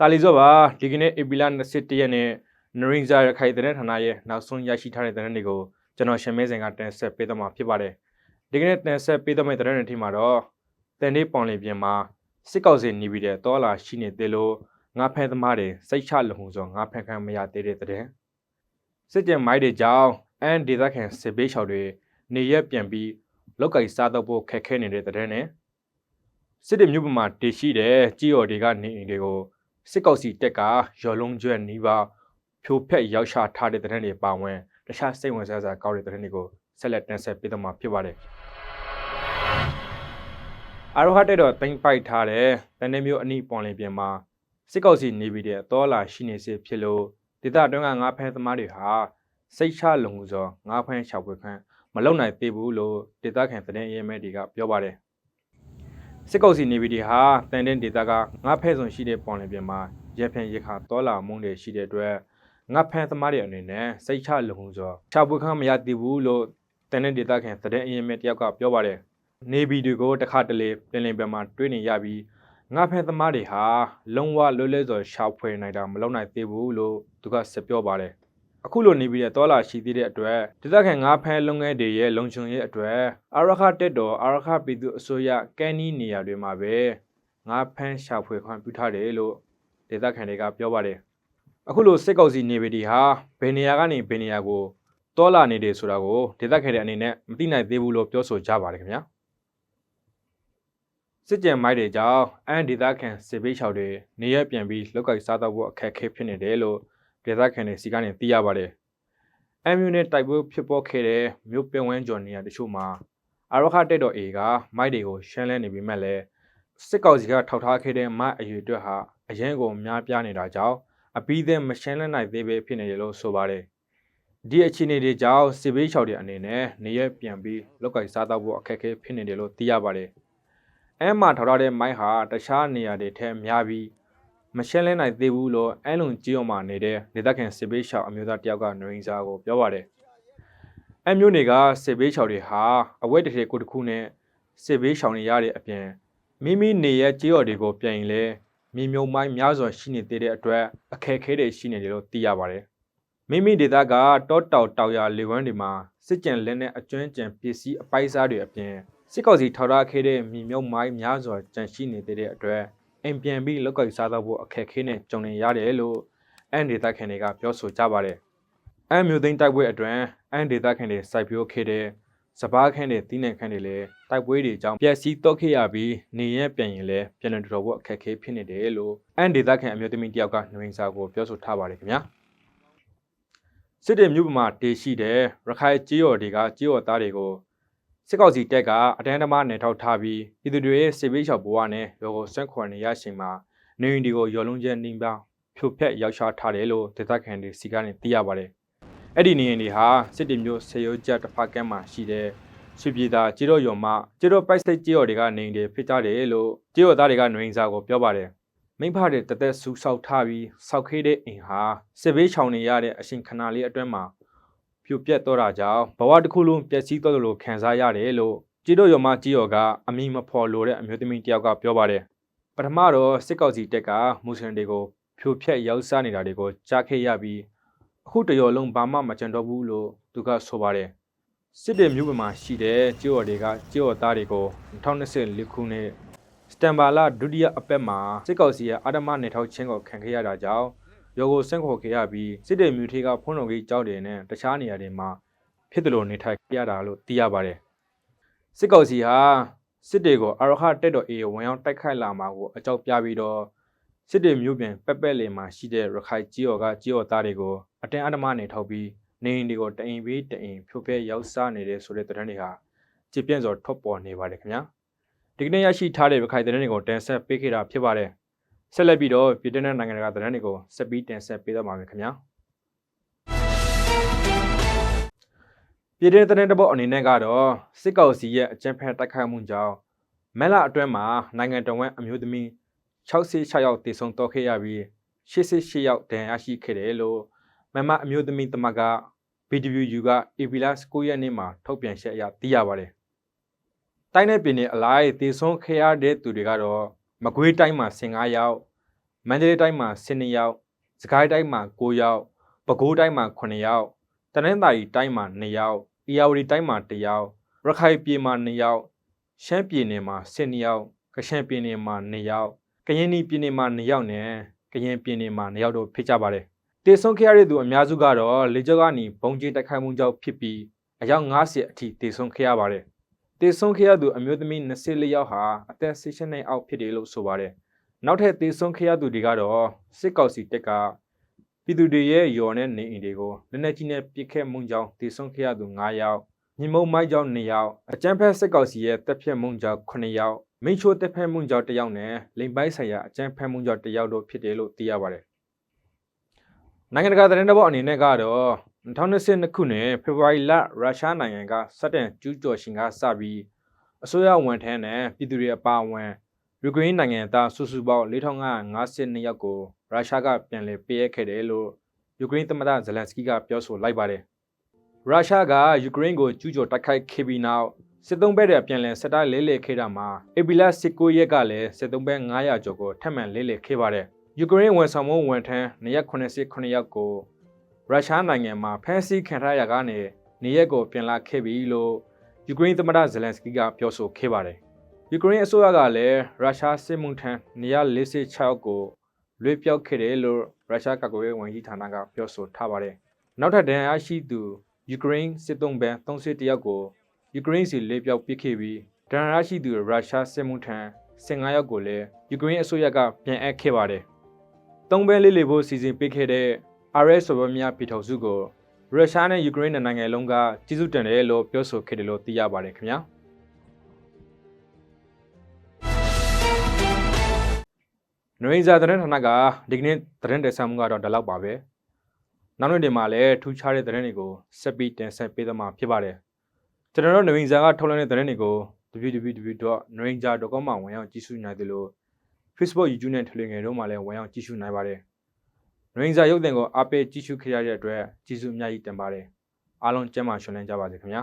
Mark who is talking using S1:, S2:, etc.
S1: တာလီဇော့ပါဒီကနေ့ဧပြီလ21ရက်နေ့နရင်းဇာရခိုင်တဲ့ဌာနရဲ့နောက်ဆုံးရရှိထားတဲ့သတင်းတွေကိုကျွန်တော်ရှင်မဲစင်ကတင်ဆက်ပေးသွားမှာဖြစ်ပါတယ်ဒီကနေ့တင်ဆက်ပေးသွားမယ့်သတင်းတွေထဲမှာတော့တန်လေးပောင်လင်ပြင်မှာစစ်ကောက်စီနေပြီးတဲ့တောလာရှိနေသေးလို့ငါဖဲသမားတွေစိတ်ချလုံမှုဆိုငါဖဲခံမရသေးတဲ့သတင်းစစ်ကြံမိုက်တွေကြောင့်အန်ဒေသခံစစ်ဘေးရှောင်တွေနေရက်ပြန်ပြီးလောက်ကင်စားတော့ဖို့ခက်ခဲနေတဲ့သတင်းနဲ့စစ်တေမျိုးပမာတည်ရှိတဲ့ကြီးော်တွေကနေအိမ်တွေကို စစ်ကောက်စီတက်ကရော်လုံးကျွဲနီးပါဖြိုဖက်ရောက်ရှာထားတဲ့တဲ့တဲ့တွေပါဝင်တခြားစိတ်ဝင်စားစရာကောင်းတဲ့တဲ့တွေကိုဆက်လက်တင်ဆက်ပေးတော့မှာဖြစ်ပါတယ်အာရောဟတ်တဲ့တော့တင်ပိုက်ထားတဲ့တန်နေမျိုးအနိပွန်လင်ပြင်မှာစစ်ကောက်စီနေပြီးတဲ့အတော်လာရှိနေစေဖြစ်လို့ဒေသအတွင်းကငါးဖဲသမားတွေဟာစိတ်ချလုံမှုစောငါးဖဲချောက်ပွေခန့်မလုံနိုင်သေးဘူးလို့ဒေသခံသတင်းရေးမဲတွေကပြောပါတယ် စစ်ကောက်စီနေပြည်တော်ဟာတန်တဲ့ဒေတာကငါဖဲ့စွန်ရှိတဲ့ပေါ်လင်ပြင်မှာရက်ဖန်ရခါတော်လာမုန်းတွေရှိတဲ့အတွက်ငါဖန်သမားတွေအနေနဲ့စိတ်ချလုံမှုဆိုချပွေခန့်မရသေးဘူးလို့တန်တဲ့ဒေတာခင်တဲ့အရင်မဲ့တယောက်ကပြောပါတယ်နေပြည်တော်ကိုတစ်ခါတလေပြင်လင်ပြင်မှာတွေးနေရပြီးငါဖန်သမားတွေဟာလုံဝလွတ်လပ်စွာရှာဖွေနိုင်တာမလုပ်နိုင်သေးဘူးလို့သူကဆက်ပြောပါတယ် အခုလိုနေပြီးတဲ့တော်လာရှိသေးတဲ့အတွက်ဒေသခံငါးဖဲလုပ်ငန်းတွေရဲ့လုံခြုံရေးအတွက်အာရခတက်တော်အာရခပြည်သူအစိုးရကန်းနီးနေရာတွေမှာပဲငါးဖမ်းရှာဖွေခွင့်ပြုထားတယ်လို့ဒေသခံတွေကပြောပါတယ်အခုလိုစစ်ကောက်စီနေပြည်တော်ဟာဘယ်နေရာကနေဘယ်နေရာကိုတော်လာနေတယ်ဆိုတာကိုဒေသခံတွေအနေနဲ့မသိနိုင်သေးဘူးလို့ပြောဆိုကြပါတယ်ခင်ဗျာစစ်ကြံမိုက်တွေကြောင့်အန်ဒေသခံစစ်ဘေးရှောင်တွေနေရပြန်ပြီးလောက်ကိုက်စားတော့ဖို့အခက်အခဲဖြစ်နေတယ်လို့ ဒေသခံတွေစီကနေသိရပါတယ်။ MU နဲ့တိုက်ပွဲဖြစ်ပေါ်ခဲ့တဲ့မြို့ပင်ဝန်းကျော်နေရာတချို့မှာအာရခတက်တော် A ကမိုက်တွေကိုရှမ်းလဲနေပြီးမှလည်းစစ်ကောင်စီကထောက်ထားခဲ့တဲ့မိုက်အယူအတွက်ဟာအရင်ကများပြားနေတာကြောင့်အပီးသင်းမရှမ်းလဲနိုင်သေးပဲဖြစ်နေတယ်လို့ဆိုပါတယ်။ဒီအခြေအနေတွေကြောင့်စစ်ဘေးရှောင်တွေအနေနဲ့နေရပြန်ပြီးလောက်ကင်စားတော့ဖို့အခက်အခဲဖြစ်နေတယ်လို့သိရပါတယ်။အဲမှာထောက်ထားတဲ့မိုက်ဟာတခြားနေရာတွေထက်များပြီး မရှင်းလင်းနိုင်သေးဘူးလို့အဲလုံကြီးအောင်မှာနေတဲ့ဒေသခံစစ်ဘေးရှောင်အမျိုးသားတယောက်ကနှရင်းစားကိုပြောပါတယ်။အဲမျိုးတွေကစစ်ဘေးရှောင်တွေဟာအဝဲတစ်ထည်ကိုတစ်ခုနဲ့စစ်ဘေးရှောင်တွေရတဲ့အပြင်မိမိနေရဲ့ကြေးော်တွေကိုပြန်ရင်လဲမြေမြုံမိုင်းများစွာရှိနေသေးတဲ့အတွက်အခက်အခဲတွေရှိနေတယ်လို့သိရပါတယ်။မိမိဒေသကတောတောက်တောက်ရလေဝန်းတွေမှာစစ်ကြံလက်နဲ့အကျွမ်းကြံပစ္စည်းအပိုက်စားတွေအပြင်စစ်ကောက်စီထောက်ထားခဲ့တဲ့မြေမြုံမိုင်းများစွာကြန့်ရှိနေသေးတဲ့အတွက် အိမ်ပြန်ပြီးလောက်ကိုက်စားတော့ဖို့အခက်ခဲနဲ့ကြုံနေရတယ်လို့အန်ဒေတာခင်တွေကပြောဆိုကြပါတယ်။အန်မျိုးသိန်းတိုက်ပွဲအတွင်းအန်ဒေတာခင်တွေစိုက်ပျိုးခဲ့တဲ့စပားခန့်တွေတီးနှံခန့်တွေလည်းတိုက်ပွဲတွေကြောင့်ပျက်စီးတော့ခဲ့ရပြီးနေရပြန်ရင်လည်းပြန်လည်တော်ဖို့အခက်ခဲဖြစ်နေတယ်လို့အန်ဒေတာခင်အမျိုးသမီးတယောက်ကနှဝင်းစာကိုပြောဆိုထားပါတယ်ခင်ဗျာ။စစ်တေမြို့ပေါ်မှာတေရှိတဲ့ရခိုင်ကြေးော်တွေကကြေးော်သားတွေကို စစ်ကောက်စီတက်ကအတန်းတမနယ်ထောက်ထားပြီးပြည်သူတွေရဲ့စစ်ဘေးရှောင်ဘဝနဲ့ရောကိုဆွန့်ခွာနေရချိန်မှာနေရင်ဒီကိုရော်လုံးကျဲနှင်းပါဖြိုဖက်ရောက်ရှာထားတယ်လို့ဒေသခံတွေစီကနေသိရပါတယ်။အဲ့ဒီနေရင်တွေဟာစစ်တီမျိုးဆေရိုးချက်တစ်ဖက်ကမ်းမှာရှိတဲ့ဆွေပြည်သားကြေတော့ရော်မကြေတော့ပိုက်စိတ်ကြေရော်တွေကနေတွေဖြစ်ကြတယ်လို့ကြေရော်သားတွေကနှွေးစားကိုပြောပါတယ်။မိဖတဲ့တသက်ဆူဆောက်ထားပြီးစောက်ခေးတဲ့အိမ်ဟာစစ်ဘေးချောင်နေရတဲ့အရှင်ခဏလေးအတွင်းမှာ ပြိုပြက်တော့တာကြောင့်ဘဝတစ်ခုလုံးပျက်စီးတော့တယ်လို့ခံစားရတယ်လို့ကြည်တော့ရော်မကြည်ရော်ကအမိမဖော်လို့တဲ့အမျိုးသမီးတယောက်ကပြောပါတယ်ပထမတော့စစ်ကောက်စီတက်ကမွတ်စလင်တွေကိုဖြိုဖျက်ရောက်စားနေတာတွေကိုကြားခဲ့ရပြီးအခုတရော်လုံးဘာမှမကြံတော့ဘူးလို့သူကဆိုပါတယ်စစ်တေမျိုးပမာရှိတဲ့ကြည်ရော်တွေကကြည်ရော်သားတွေကို2024ခုနှစ်စတန်ဘာလာဒုတိယအပတ်မှာစစ်ကောက်စီရဲ့အာဒမနေထောက်ချင်းကိုခံခဲ့ရတာကြောင့် ရောကိုဆင့်ခေါ်ခဲ့ရပြီးစစ်တေမြူထေကဖုံးတော်ကြီးကြောက်တယ်နဲ့တခြားနေရာတွေမှာဖြစ်တယ်လို့နေထိုင်ကြရတာလို့သိရပါတယ်စစ်ကောင်စီဟာစစ်တေကိုအရဟတက်တော်အေဝင်အောင်တိုက်ခိုက်လာမှာကိုအကြောက်ပြပြီးတော့စစ်တေမျိုးပြင်ပက်ပက်လင်မှာရှိတဲ့ရခိုင်ကြီးော်ကကြီးော်သားတွေကိုအတင်းအဓမ္မနေထောက်ပြီးနေအိမ်တွေကိုတအိမ်ပြီးတအိမ်ဖြိုဖဲရောက်စားနေတဲ့ဆိုတဲ့သတင်းတွေဟာကြည်ပြန့်စွာထွက်ပေါ်နေပါတယ်ခင်ဗျာဒီကနေ့ရရှိထားတဲ့ရခိုင်သတင်းတွေကိုတင်ဆက်ပေးခဲ့တာဖြစ်ပါတယ် ဆက်လက်ပြီးတော့ပြည်တွင်းနိုင်ငံတကာသတင်းတွေကိုဆက်ပြီးတင်ဆက်ပေးသွားပါမယ်ခင်ဗျာပြည်တွင်းသတင်းတပုတ်အနေနဲ့ကတော့စစ်ကောင်စီရဲ့အကြမ်းဖက်တိုက်ခိုက်မှုကြောင့်မက်လာအတွင်းမှာနိုင်ငံတော်ဝန်အမျိုးသမီး66ယောက်တည်ဆုံတော့ခဲ့ရပြီး88ယောက်ဒဏ်ရာရှိခဲ့တယ်လို့မမအမျိုးသမီးတမက BWU က APLS 9ရက်နေ့မှာထုတ်ပြန်ချက်အရသိရပါတယ်။တိုင်းနယ်ပြည်နယ်အလိုက်တည်ဆုံခဲ့ရတဲ့သူတွေကတော့ မကွေးတိုင်းမှာ15ယောက်မန္တလေးတိုင်းမှာ12ယောက်စကိုင်းတိုင်းမှာ9ယောက်ပဲခူးတိုင်းမှာ9ယောက်တနင်္သာရီတိုင်းမှာ2ယောက်အေရဝတီတိုင်းမှာ1ယောက်ရခိုင်ပြည်မှာ2ယောက်ရှမ်းပြည်နယ်မှာ12ယောက်ကချင်ပြည်နယ်မှာ2ယောက်ကရင်ပြည်နယ်မှာ2ယောက်နဲ့ကရင်ပြည်နယ်မှာ2ယောက်တို့ဖြစ်ကြပါတယ်တေဆုံးခဲ့ရတဲ့သူအများစုကတော့လေကြောကနေဘုံကျင်းတိုက်ခိုက်မှုကြောင့်ဖြစ်ပြီးအယောက်90အထိတေဆုံးခဲ့ရပါတယ် တေဆုံးခဲ့ရသူအမျိုးသမီး24ယောက်ဟာအသက်16နှစ်အောက်ဖြစ်တယ်လို့ဆိုပါတယ်နောက်ထပ်တေဆုံးခဲ့ရသူတွေကတော့စစ်ကောက်စီတက်ကပြည်သူတွေရဲ့ယော်နဲ့နေအိမ်တွေကိုလက်နက်ကြီးနဲ့ပစ်ခတ်မှုကြောင့်တေဆုံးခဲ့ရသူ9ယောက်ညီမုံမိုက်ကြောင့်2ယောက်အကြမ်းဖက်စစ်ကောက်စီရဲ့တပ်ဖြတ်မှုကြောင့်9ယောက်မိချိုတပ်ဖြတ်မှုကြောင့်1ယောက်နဲ့လိမ်ပိုင်းဆိုင်ရာအကြမ်းဖက်မှုကြောင့်1ယောက်တို့ဖြစ်တယ်လို့သိရပါတယ်နိုင်ငံတကာသတင်းတော်အနေနဲ့ကတော့ 2022ခုနှစ်ဖေဖော်ဝါရီလရုရှားနိုင်ငံကစတင်ကျူးကျော်ရှင်ကစပြီးအစိုးရဝန်ထမ်းနဲ့ပြည်သူတွေအပါအဝင်ယူကရိန်းနိုင်ငံသားစုစုပေါင်း4552ယောက်ကိုရုရှားကပြန်လည်ပေးအပ်ခဲ့တယ်လို့ယူကရိန်းသမ္မတဇလန်စကီးကပြောဆိုလိုက်ပါတယ်။ရုရှားကယူကရိန်းကိုကျူးကျော်တိုက်ခိုက်ခဲ့ပြီးနောက်စစ်သုံးဘက်တွေပြန်လည်စစ်တပ်လဲလှယ်ခဲ့တာမှာအေပီလာ19ရက်ကလည်းစစ်သုံးဘက်900ကျော်ကိုထပ်မံလဲလှယ်ခဲ့ပါတယ်။ယူကရိန်းဝန်ဆောင်မှုဝန်ထမ်း289ယောက်ကို ရုရှားနိုင်ငံမှာဖမ်းဆီးခံထားရကနေနေရက်ကိုပြန်လာခဲ့ပြီလို့ယူကရိန်းသမ္မတဇလန်စကီးကပြောဆိုခဲ့ပါတယ်။ယူကရိန်းအစိုးရကလည်းရုရှားစစ်မှုထမ်း146ယောက်ကိုလွေးပြောက်ခဲ့တယ်လို့ရုရှားကာကွယ်ရေးဝန်ကြီးဌာနကပြောဆိုထားပါတယ်။နောက်ထပ်ဒဏ်ရာရှိသူယူကရိန်းစစ်သုံးပန်း31ယောက်ကိုယူကရိန်းစီလေးပြောက်ပစ်ခဲ့ပြီးဒဏ်ရာရှိသူရုရှားစစ်မှုထမ်း15ယောက်ကိုလည်းယူကရိန်းအစိုးရကပြန်အပ်ခဲ့ပါတယ်။သုံးပန်းလေးလေးဖို့စီစဉ်ပေးခဲ့တဲ့ RS ဆိုဘများပြည်ထောင်စုကိုရုရှားနဲ့ယူကရိန်းနိုင်ငံလုံးကကြီးစုတင်တယ်လို့ပြောဆိုခဲ့တယ်လို့သိရပါတယ်ခင်ဗျာ။နွေဇာသတင်းဌာနကဒီကနေ့သတင်းတင်ဆက်မှုကတော့ဒီလောက်ပါပဲ။နောက်နေ့ဒီမှာလည်းထူးခြားတဲ့သတင်းတွေကိုဆက်ပြီးတင်ဆက်ပေးသွားမှာဖြစ်ပါတယ်။ကျွန်တော်တို့နွေဇာကထုတ်လွှင့်တဲ့သတင်းတွေကို www.nranger.com မှာဝင်ရောက်ကြည့်ရှုနိုင်တယ်လို့ Facebook YouTube နဲ့ Telegram တို့မှာလည်းဝင်ရောက်ကြည့်ရှုနိုင်ပါတယ်။ ရင်ဇာရုပ်သံကိုအားပေးကြည့်ရှုခဲ့ရတဲ့အတွက်ကျေးဇူးအများကြီးတင်ပါတယ်အားလုံးကျမ်းမာရှင်လန်းကြပါစေခင်ဗျာ